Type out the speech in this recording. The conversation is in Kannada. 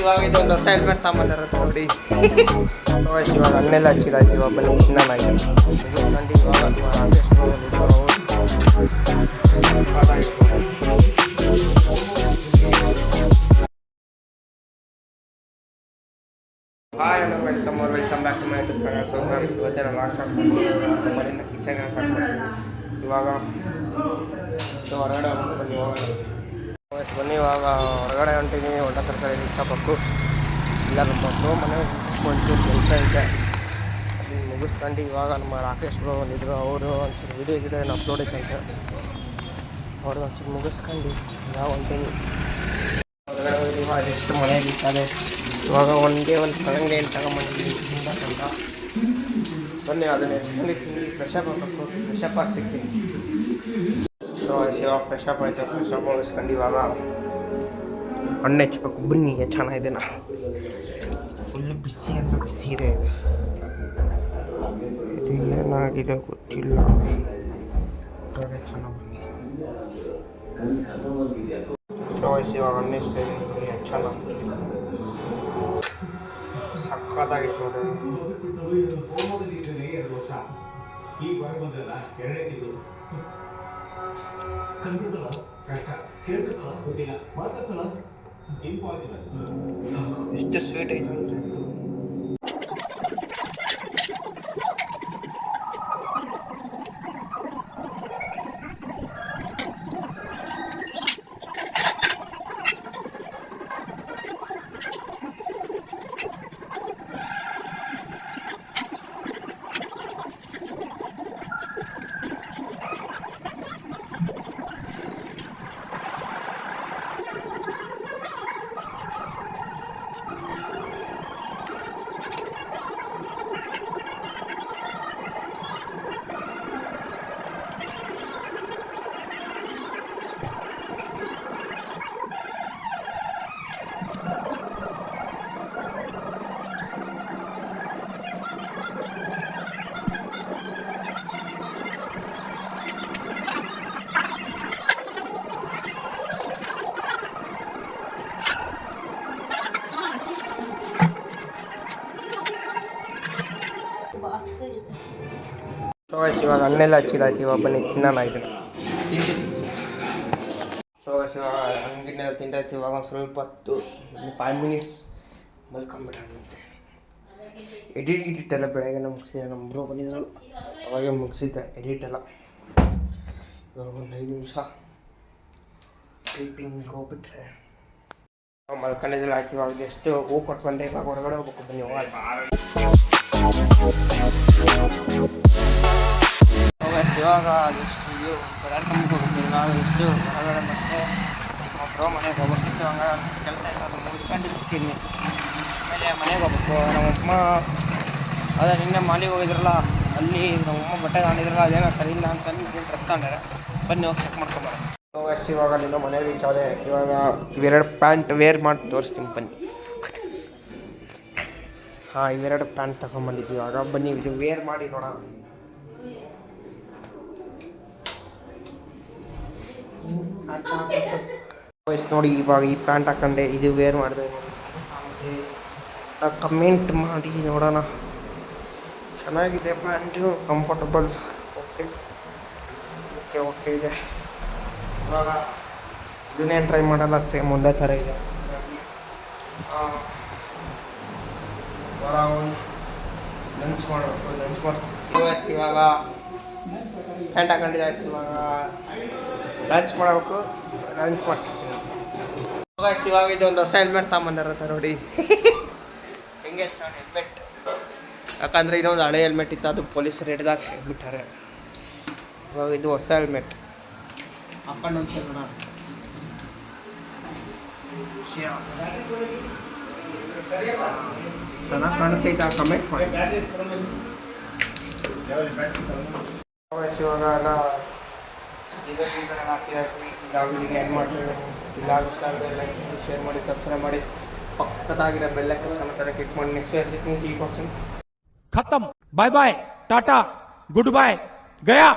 ಇವಾಗ ಇದೊಂದು ಹೊಸ ಹೆಲ್ಮೆಟ್ ತಗೊಂಬಂದಾರ ನೋಡಿ. ಇವಾಗ ಹಣ್ಣೆಲ್ಲ ಹಚ್ಚಿದಾಯ್ತು ಇವಾಗ ಬನ್ನಿ ಚೆನ್ನಾಗಿ. Hi hello welcome welcome back to my YouTube channel so ನಾನು ಇವತ್ತಿನ ಲಾಸ್ಟ್ ಶಾಟ್ ಮನೆಯಿಂದ ಕಿಚನ್ ಕಟ್ ಮಾಡ್ತೀನಿ ಇವಾಗ ಹೊರಗಡೆ ಹೋಗ್ಬಿಟ್ಟು ಬನ್ನಿ ಹೋಗೋಣ. Guys, ಬನ್ನಿ, ಇವಾಗ ಹೊರಗಡೆ ಹೊಂಟೀನಿ ಹೊಂಟ ತರಕಾರಿ ಇಚ್ಛಪಕ್ಕು ಇಲ್ಲ, ನಮ್ಮ ಮಕ್ಕಳು ಮನೆ ಒಂಚೂರು ಕೆಲಸ ಇದೆ. ಅಲ್ಲಿ ಮುಗಿಸ್ಕೊಂಡು ಇವಾಗ ನಮ್ಮ ರಾಕೇಶ್ ಬ್ರೋ ಬಂದಿದ್ರು. ಅವರು ಒಂಚೂರು ವಿಡಿಯೋ ಗಿಡ ಏನು ಅಪ್ಲೋಡ್ ಐತಂತೆ ಅವ್ರಿಗೆ ಒಂಚೂರು ಮುಗಿಸ್ಕೊಂಡು ನಾವು ಹೊಂಟೀನಿ ಹೊರಗಡೆ ಹೋಗಿ ಇವಾಗ ಎಷ್ಟು ಮನೆಯಲ್ಲಿ ಇರ್ತದೆ ಇವಾಗ ಒಂದೇ ಒಂದು ಕಳಂಗಡಿ ಏನು ತಗೊಂಬಂದಿದ್ದೀನಿ ಚಂದ ಬನ್ನಿ, ಅದನ್ನ ಹೆಚ್ಕೊಂಡು ತಿಂದು ಫ್ರೆಶ್ ಅಪ್ ಆಗಬೇಕು. ಫ್ರೆಶ್ ಅಪ್ ಆಗಿ ಸಿಗ್ತೀನಿ. ಸೊ ಶಿವ ಫ್ರೆಶ್ ಅಪ್ ಆಯಿತು ಫ್ರೆಶ್ ಅಪ್ ಮುಗಿಸ್ಕೊಂಡು ಇವಾಗ ಹಣ್ಣು ಹೆಚ್ಚಬೇಕು. ಬನ್ನಿ ಹೆಚ್ಚೋಣ ನಾ. ಫುಲ್ ಬಿಸಿ ಅಂದರೆ ಬಿಸಿ ಇದೆ ಇದು. ಇದು ಏನಾಗಿದೆ ಗೊತ್ತಿಲ್ಲ. ಹೆಚ್ಚೋಣ ಬನ್ನಿ. ಸೊ ಇವಾಗ ಸಕ್ಕತ್ತಾಗಿತ್ತು ನೋಡಿ. ಎಷ್ಟು ಸ್ವೀಟ್ ಐತೆ guys, ಇವಾಗ ಹಣ್ಣೆಲ್ಲ ಹಚ್ಚಿದಾಯ್ತು ಬನ್ನಿ ತಿನ್ನೋಣ ಇದನ್ನು guys, ಇವಾಗ ಹಣ್ಣಿನೆಲ್ಲ ತಿಂದಾಯ್ತು ಇವಾಗ ಒಂದು ಸ್ವಲ್ಪ ಹೊತ್ತು ಫೈವ್ ಮಿನಿಟ್ಸ್ ಮಲ್ಕೊಂಬಿಟ್ಟಂತೆ ಎಡಿಟ್ ಗಿಡಿಟ್ ಎಲ್ಲ ಬೆಳಗ್ಗೆ ಮುಗಿಸಿದೆ ನಮ್ಮ ಬ್ರೋ ಬಂದಿದ್ರಲ್ಲ ಅವಾಗೆ ಮುಗಿಸಿದ್ದೆ ಎಡಿಟ್ ಎಲ್ಲ. ಇವಾಗ ಒಂದು ಐದು ನಿಮಿಷ ಸ್ಲೀಪಿಂಗ್ ಹೋಗ್ಬಿಟ್ರೆ ಮಲ್ಕೊಂಡಿದ್ದೆಲ್ಲ ಆಯ್ತು ಇವಾಗ ಎಷ್ಟು ಹೂ ಬಂದೆ ಇವಾಗ ಹೊರಗಡೆ ಹೋಗ್ಬೇಕು ಬನ್ನಿ ಹೋಗಸ್ ಇವಾಗ ಎಷ್ಟು ಇದು ಕಂಪ್ನಿಗೆ ಹೋಗ್ತೀವಿ ನಾವು ಎಷ್ಟು ಹೊರಗಡೆ ಮತ್ತೆ ಒಬ್ಬರು ಮನೆಗೆ ಹೋಗ್ಬೇಕಿತ್ತು ಹಂಗ ಕೆಲಸ ಇಲ್ಲ ಅದು ಮುಗಿಸ್ಕೊಂಡು ಇರ್ತೀನಿ ಆಮೇಲೆ ಮನೆಗೆ ಹೋಗ್ಬೇಕು ನಮ್ಮಮ್ಮ ಅದೇ ನಿನ್ನೆ ಮಾಲಿಗೆ ಹೋಗಿದ್ರಲ್ಲ, ಅಲ್ಲಿ ನಮ್ಮಮ್ಮ ಬಟ್ಟೆ ತಗೊಂಡಿದ್ರಲ್ಲ, ಅದೇನೋ ಸರಿ ಇಲ್ಲ ಅಂತ ಡ್ರೆಸ್ ತಗೊಂಡಾರೆ. ಬನ್ನಿ, ಹೋಗಿ ಚೆಕ್ ಮಾಡ್ಕೊಂಬರ ಅಷ್ಟು, ಇವಾಗ ನಿನ್ನ ಮನೆ ರೀಚ್ ಆದೆ. ಇವಾಗ ಇವೆರಡು ಪ್ಯಾಂಟ್ ವೇರ್ ಮಾಡಿ, ತೋರಿಸ್ತೀನಿ, ಬನ್ನಿ. ಹಾಂ, ಇವೆರಡು ಪ್ಯಾಂಟ್ ತಗೊಂಬಂದಿದ್ದೀವಿ ಇವಾಗ ಬನ್ನಿ, ಇದು ವೇರ್ ಮಾಡಿ ನೋಡೋಣ. ನೋಡಿ, ಇವಾಗ ಈ ಪ್ಯಾಂಟ್ ಹಾಕೊಂಡೆ, ಇದು ವೇರ್ ಮಾಡಿದೆ ಕಮೆಂಟ್ ಮಾಡಿ ನೋಡೋಣ. ಚೆನ್ನಾಗಿದೆ pant comfortable okay okay okay ಇದೆ. ಇವಾಗ ಇದನ್ನೇ ಟ್ರೈ ಮಾಡಲ್ಲ ಸೇಮ್ ಒಂದೇ ಥರ ಇದೆ. ಲಂಚ್ ಮಾಡಬೇಕು ಲಂಚ್ ಮಾಡ್ತೀವಿ ಇವಾಗ ಪ್ಯಾಂಟ್ ಹಾಕೊಂಡಿದ್ದಾಯ್ತು ಇವಾಗ. ಲಂಚ್ ಮಾಡಬೇಕು. ಲಂಚ್ ಮಾಡಿಸಿ. ಇವಾಗ ಇದೊಂದು ಹೊಸ ಹೆಲ್ಮೆಟ್ ತಗೊಂಬಂದಿರತ್ತ ನೋಡಿ. ಹೆಂಗೆ ನೋಡಿ ಹೆಲ್ಮೆಟ್ ಯಾಕಂದರೆ ಇನ್ನೊಂದು ಹಳೆ ಹೆಲ್ಮೆಟ್ ಇತ್ತು ಅದು ಪೊಲೀಸರು ಹಿಡ್ದಾಕ ಬಿಟ್ಟಾರೆ ಇವಾಗ ಇದು ಹೊಸ ಹೆಲ್ಮೆಟ್ ಹಾಕೊಂಡು ನೋಡೋಣ ಚೆನ್ನಾಗಿ ಕಾಣಿಸೈತೆ ಕಮೆಂಟ್ ಮಾಡಿ. ಇವಾಗ ಎಲ್ಲ ಗೀಸರ್ ಗೀಸರ್ ಅನ್ನ ಹಾಕಿರೋದು ಇದಾಗ ಇಲ್ಲಿಗೆ ಎಂಡ್ ಮಾಡ್ತೀವಿ ಇದಾಗ ಇಷ್ಟ ಆದರೆ ಲೈಕ್ ಮಾಡಿ ಶೇರ್ ಮಾಡಿ ಸಬ್ಸ್ಕ್ರೈಬ್ ಮಾಡಿ ಪಕ್ಕದಾಗಿರೋ ಬೆಲ್ಲಕ್ಕೆ ಸಮೇತ ಕ್ಲಿಕ್ ಮಾಡಿ ನೆಕ್ಸ್ಟ್ ಈ question ಖತಮ್ bye bye tata good boy Gaya